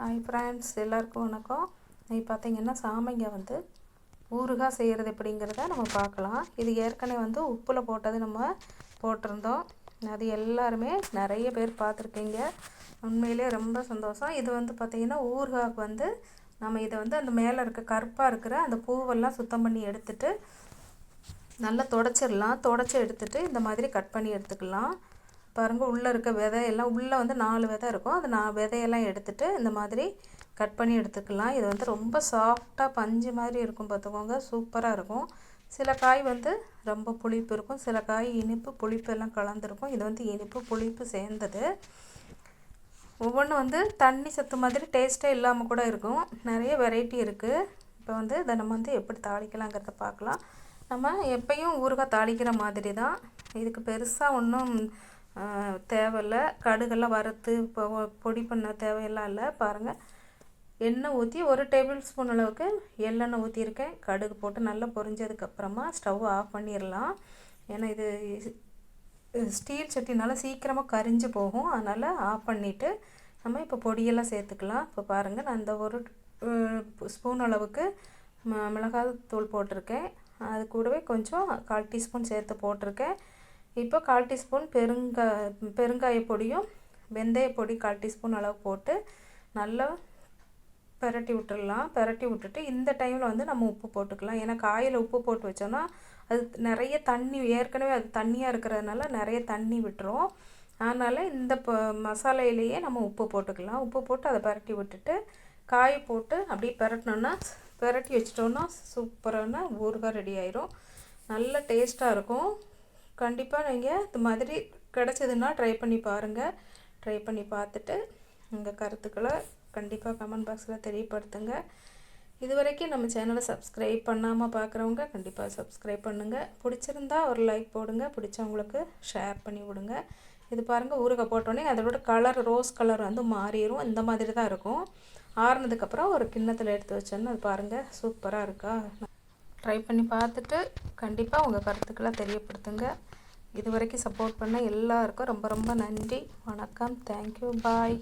Hi friends எல்லாருக்கும் வணக்கம். இன்னைக்கு பார்த்தீங்கன்னா சாமைங்க வந்து ஊறுகாய் செய்கிறது எப்படிங்கிறத நம்ம பார்க்கலாம். இது ஏற்கனவே வந்து உப்பில் போட்டது நம்ம போட்டிருந்தோம். அது எல்லாருமே நிறைய பேர் பார்த்துருக்கீங்க. உண்மையிலே ரொம்ப சந்தோஷம். இது வந்து பார்த்திங்கன்னா ஊறுகாய்க்கு வந்து நம்ம இதை வந்து அந்த மேலே இருக்க கருப்பாக இருக்கிற அந்த பூவெல்லாம் சுத்தம் பண்ணி எடுத்துட்டு நல்லா தொடச்சிடலாம். தொடச்சி எடுத்துகிட்டு இந்த மாதிரி கட் பண்ணி எடுத்துக்கலாம். பாருங்கள் உள்ளே இருக்க விதையெல்லாம் உள்ளே வந்து நாலு விதை இருக்கும். அது நான் விதையெல்லாம் எடுத்துட்டு இந்த மாதிரி கட் பண்ணி எடுத்துக்கலாம். இது வந்து ரொம்ப சாஃப்டாக பஞ்சு மாதிரி இருக்கும் பார்த்துக்கோங்க சூப்பராக இருக்கும். சில காய் வந்து ரொம்ப புளிப்பு இருக்கும். சில காய் இனிப்பு புளிப்பு எல்லாம் கலந்துருக்கும். இது வந்து இனிப்பு புளிப்பு சேர்ந்தது. ஒவ்வொன்றும் வந்து தண்ணி சத்து மாதிரி டேஸ்ட்டே இல்லாமல் கூட இருக்கும். நிறைய வெரைட்டி இருக்குது இப்போ வந்து இதை நம்ம வந்து எப்படி தாளிக்கலாங்கிறத பார்க்கலாம். நம்ம எப்பயும் ஊறுகாய் தாளிக்கிற மாதிரி தான். இதுக்கு பெருசாக ஒன்றும் தேவையில்ல. கடுகெல்லாம் வறுத்து இப்போ பொடி பண்ண தேவையெல்லாம் இல்லை. பாருங்கள் எண்ணெய் ஊற்றி ஒரு டேபிள் ஸ்பூன் அளவுக்கு எள்ளெண்ணெய் ஊற்றிருக்கேன் கடுகு போட்டு நல்லா பொரிஞ்சதுக்கப்புறமா ஸ்டவ் ஆஃப் பண்ணிடலாம். ஏன்னா இது ஸ்டீல் சட்டினால சீக்கிரமாக கரிஞ்சு போகும். அதனால் ஆஃப் பண்ணிவிட்டு நம்ம இப்போ பொடியெல்லாம் சேர்த்துக்கலாம். இப்போ பாருங்கள் நான் இந்த ஒரு ஸ்பூன் அளவுக்கு ம மிளகாய் தூள் போட்டிருக்கேன். அது கூடவே கொஞ்சம் கால் டீஸ்பூன் சேர்த்து போட்டிருக்கேன். இப்போ கால் டீஸ்பூன் பெருங்கா பெருங்காய பொடியும் வெந்தய பொடி கால் டீஸ்பூன் அளவு போட்டு நல்லா பெரட்டி விட்டுடலாம். பெரட்டி விட்டுட்டு இந்த டைமில் வந்து நம்ம உப்பு போட்டுக்கலாம். ஏன்னா காயில் உப்பு போட்டு வச்சோன்னா அது நிறைய தண்ணி ஏற்கனவே அது தண்ணியாக இருக்கிறதுனால நிறைய தண்ணி விட்டுரும். அதனால் இந்த ப மசாலையிலேயே நம்ம உப்பு போட்டுக்கலாம். உப்பு போட்டு அதை பரட்டி விட்டுட்டு காய் போட்டு அப்படியே பெரட்டினோன்னா பெரட்டி வச்சிட்டோன்னா சூப்பரான ஊறுகாய் ரெடி ஆயிரும். நல்ல டேஸ்ட்டாக இருக்கும். கண்டிப்பாக நீங்கள் இது மாதிரி கிடச்சிதுன்னா ட்ரை பண்ணி பாருங்கள் ட்ரை பண்ணி பார்த்துட்டு உங்கள் கருத்துக்களை கண்டிப்பாக கமெண்ட் பாக்ஸில் தெரியப்படுத்துங்க. இது வரைக்கும் நம்ம சேனலை சப்ஸ்கிரைப் பண்ணாமல் பார்க்குறவங்க கண்டிப்பாக சப்ஸ்கிரைப் பண்ணுங்கள் பிடிச்சிருந்தா ஒரு லைக் போடுங்க. பிடிச்சவங்களுக்கு ஷேர் பண்ணி விடுங்க. இது பாருங்கள் ஊறுக போட்டோன்னே அதோட கலர் ரோஸ் கலர் வந்து மாறிடும் இந்த மாதிரி தான் இருக்கும். ஆறுனதுக்கப்புறம் ஒரு கிண்ணத்தில் எடுத்து வச்சோன்னா அது பாருங்கள் சூப்பராக இருக்கா? ட்ரை பண்ணி பார்த்துட்டு கண்டிப்பாக உங்கள் கருத்துக்களை தெரியப்படுத்துங்க. இது வரைக்கும் சப்போர்ட் பண்ண எல்லாருக்கும் ரொம்ப ரொம்ப நன்றி. வணக்கம். Thank you bye